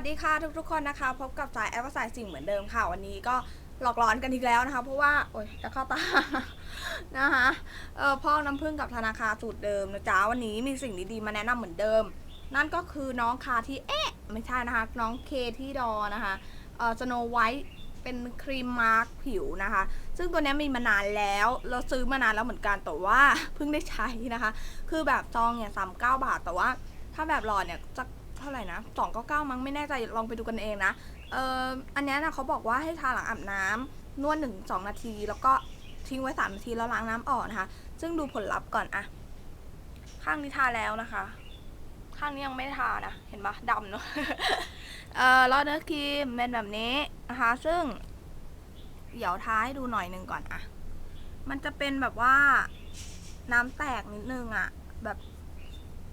วัสดีค่ะทุกๆคนนะคะ พบกับสายแอปสายสิ่งเหมือนเดิมค่ะ วันนี้ก็หลอกร้อนกันอีกแล้วนะคะ เพราะว่า โอ๊ยจะเข้าตา นะคะเออพ่อน้ำผึ้งกับธนาคารสูตรเดิมนะจ๊ะวันนี้มีสิ่งดีๆมาแนะนำเหมือนเดิม นั่นก็คือน้องคาที่เอ๊ะ ไม่ใช่นะคะ น้องเคที่ดอนะคะเออสโนไวท์เป็นครีมมาร์กผิวนะคะ ซึ่งตัวนี้มีมานานแล้วเราซื้อมานานแล้วเหมือนกันแต่ว่าเพิ่งได้ใช้นะคะ คือแบบซองเนี่ยสามเก้าบาทแต่ว่า ถ้าแบบหลอดเนี่ยจะ เท่าไหร่นะสองเก้าเก้ามั้งไม่แน่ใจลองไปดูกันเองนะเอออันนี้นะเขาบอกว่าให้ทาหลังอาบน้ำนวดหนึ่งสองนาที แล้วก็ทิ้งไว้สามนาทีแล้วล้างน้ำออกนะคะ ซึ่งดูผลลัพธ์ก่อนอะข้างนี้ทาแล้วนะคะ ข้างนี้ยังไม่ทานะ เห็นปะดำเนาะเออแล้วเนื้อครีมเป็นแบบนี้นะคะ ซึ่ง เดี๋ยวทาให้ดูหน่อยหนึ่งก่อนอะมันจะเป็นแบบว่าน้ำแตกนิดนึงอะแบบ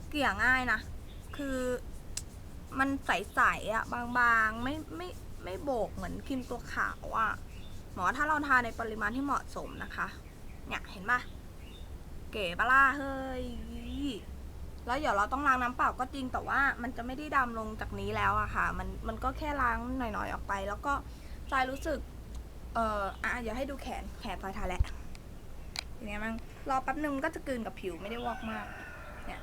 เกลี่ยง่ายนะ คือ มันใสๆอะบางๆ ไม่ไม่ไม่โบกเหมือนครีมตัวขาวอะหมอถ้าเราทาในปริมาณที่เหมาะสมนะคะ เนี่ยเห็นปะเก๋ปะล่ะเฮ้ย แล้วเดี๋ยวเราต้องล้างน้ำเปล่าก็จริงแต่ว่ามันจะไม่ได้ดำลงจากนี้แล้วอะค่ะ มันมันก็แค่ล้างหน่อยๆออกไป แล้วก็ใจรู้สึก เอ่ออะเดี๋ยวให้ดูแขนแขนพลอยทาแหละเป็นไงบ้างรอแป๊บนึงก็จะกลืนกับผิวไม่ได้วอกมาก เนี่ย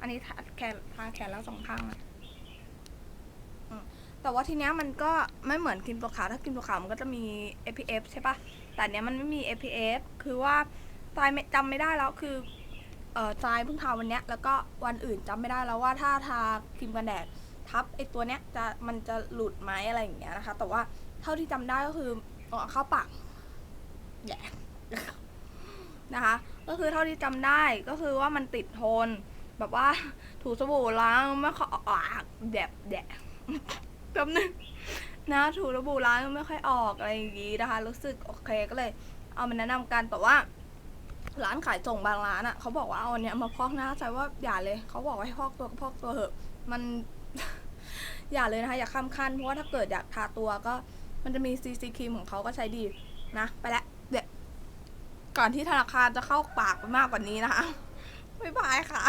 อันนี้ทาแขนทาแขนแล้วสองข้างนะ แต่ว่าทีเนี้ยมันก็ไม่เหมือนครีมตัวขาวถ้าครีมตัวขาวมันก็จะมี SPF ใช่ปะแต่อันเนี้ยมันไม่มี SPF คือว่าตายจำไม่ได้แล้วคือเอ่อจายเพิ่งทาวันเนี้ยแล้วก็วันอื่นจำไม่ได้แล้วว่าถ้าทาครีมกันแดดทับไอตัวเนี้ยจะมันจะหลุดไหมอะไรอย่างเงี้ยนะคะ แต่ว่าเท่าที่จำได้ก็คือเอาเข้าปากแย่นะคะ ก็คือเท่าที่จำได้ก็คือว่ามันติดทน แบบว่าถูสบู่ล้างไม่ค่อออกแดบแดะ แป๊บนึงนะถูสบู่ล้างไม่ค่อยออกอะไรอย่างงี้นะคะ รู้สึกโอเคก็เลย เอามาแนะนำกันแต่ว่า ร้านขายส่งบางร้านอะ่ะเขาบอกว่าเอาเนี้ยมาพอกหน้าใจว่าอย่าเลยเขาบอกให้พอกตัวก็พอกตัวเหอะ มัน อย่าเลยนะคะ อย่าข้ามขั้นเพราะว่าถ้าเกิดอยากทาตัวก็ มันจะมีซีซีครีมของเขาก็ใช้ดีนะไปล้วเดี๋ยวก่อนที่ธนาคารจะเข้าปากไปมากกว่านี้นะคะบ๊ายบายค่ะ